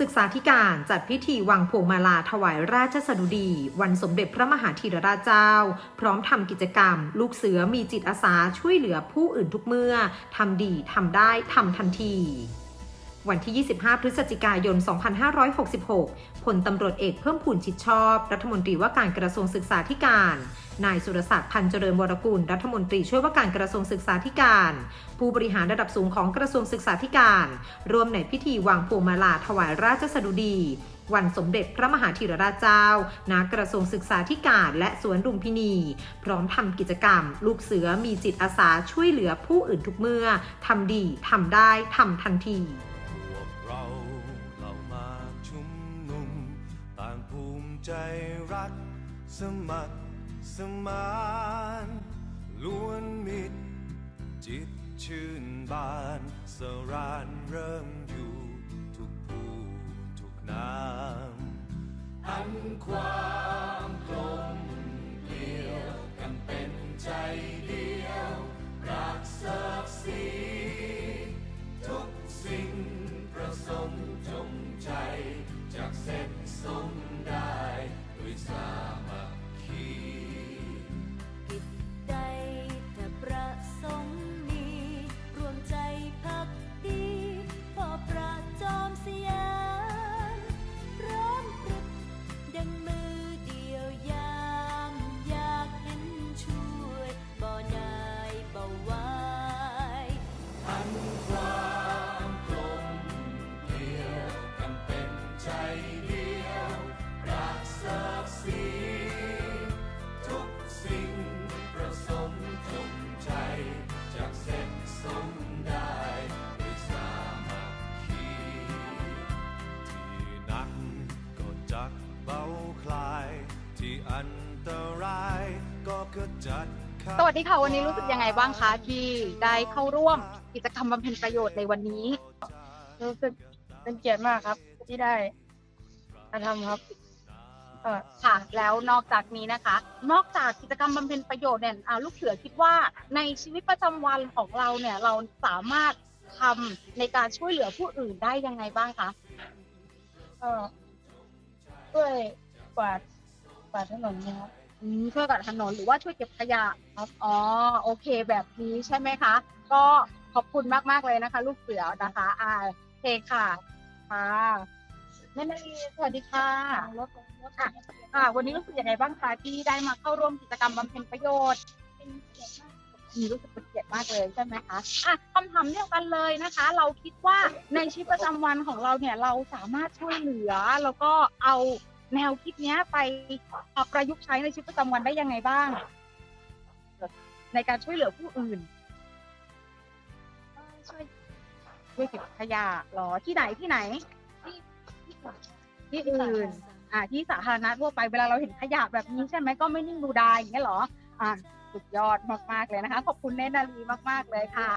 ศึกษาธิการจัดพิธีวางพวงมาลาถวายราชสดุดี วันสมเด็จพระมหาธีรราชเจ้า พร้อมทำกิจกรรม ลูกเสือมีจิตอาสาช่วยเหลือผู้อื่นทุกเมื่อทำดีทำได้ทำทันที วันที่ 25 พฤศจิกายน 2566 พลตำรวจเอกเพิ่มพูนชิดชอบ รัฐมนตรีว่าการกระทรวงศึกษาธิการ นายสุรศักดิ์พันเจริญวรกุล รัฐมนตรีช่วยว่าการกระทรวงศึกษาธิการ ผู้บริหารระดับสูงของกระทรวงศึกษาธิการ ร่วมในพิธีวางพวงมาลาถวายราชสดุดี วันสมเด็จพระมหาธีรราชเจ้า ณ กระทรวงศึกษาธิการ และสวนลุมพินี พร้อมทำกิจกรรม ลูกเสือมีจิตอาสาช่วยเหลือผู้อื่นทุกเมื่อทำดีทำได้ทำทันที ใจรักสมัครสมานล้วนมิตรจิตชื่นบานสรานเริ่ม สวัสดีค่ะ วันนี้รู้สึกยังไงบ้างคะที่ได้เข้าร่วมกิจกรรมบำเพ็ญประโยชน์ในวันนี้ รู้สึกเป็นเกียรติมากครับ ที่ได้มาทำครับเอ่อค่ะ แล้วนอกจากนี้นะคะ นอกจากกิจกรรมบำเพ็ญประโยชน์เนี่ยอ่าลูกเสือคิดว่าในชีวิตประจำวันของเราเนี่ย เราสามารถทำในการช่วยเหลือผู้อื่นได้ยังไงบ้างคะก็ช่วยกวาดกวาดถนนนะครับ อืมช่วยกับถนนหรือว่าช่วยเก็บขยะครับอ๋อโอเค แบบนี้ใช่ไหมคะ ก็ขอบคุณมากๆเลยนะคะ ลูกเสือนะคะอ่าโอเคค่ะค่ะแม่นาลีสวัสดีค่ะรถรถค่ะค่ะ วันนี้รู้สึกยังไงบ้างคะที่ได้มาเข้าร่วมกิจกรรมบำเพ็ญประโยชน์เป็นเกียรติมากมีรู้สึกเป็นเกียรติมากเลยใช่ไหมคะอะคำถามเดียวกันเลยนะคะ เราคิดว่าในชีวิตประจำวันของเราเนี่ย เราสามารถช่วยเหลือแล้วก็เอา แนวคิดเนี้ยไปเอาประยุกต์ใช้ในชีวิตประจำวันได้ยังไงบ้าง ในการช่วยเหลือผู้อื่นช่วยช่วยเก็บขยะเหรอที่ไหนที่ไหนที่ที่กวาดที่อื่น อ่า ที่สาธารณะทั่วไปเวลาเราเห็นขยะแบบนี้ใช่ไหมก็ไม่นิ่งดูดายอย่างเงี้ยเหรอ อ่าสุดยอดมากๆเลยนะคะ ขอบคุณเนตรนารีมากๆเลยค่ะ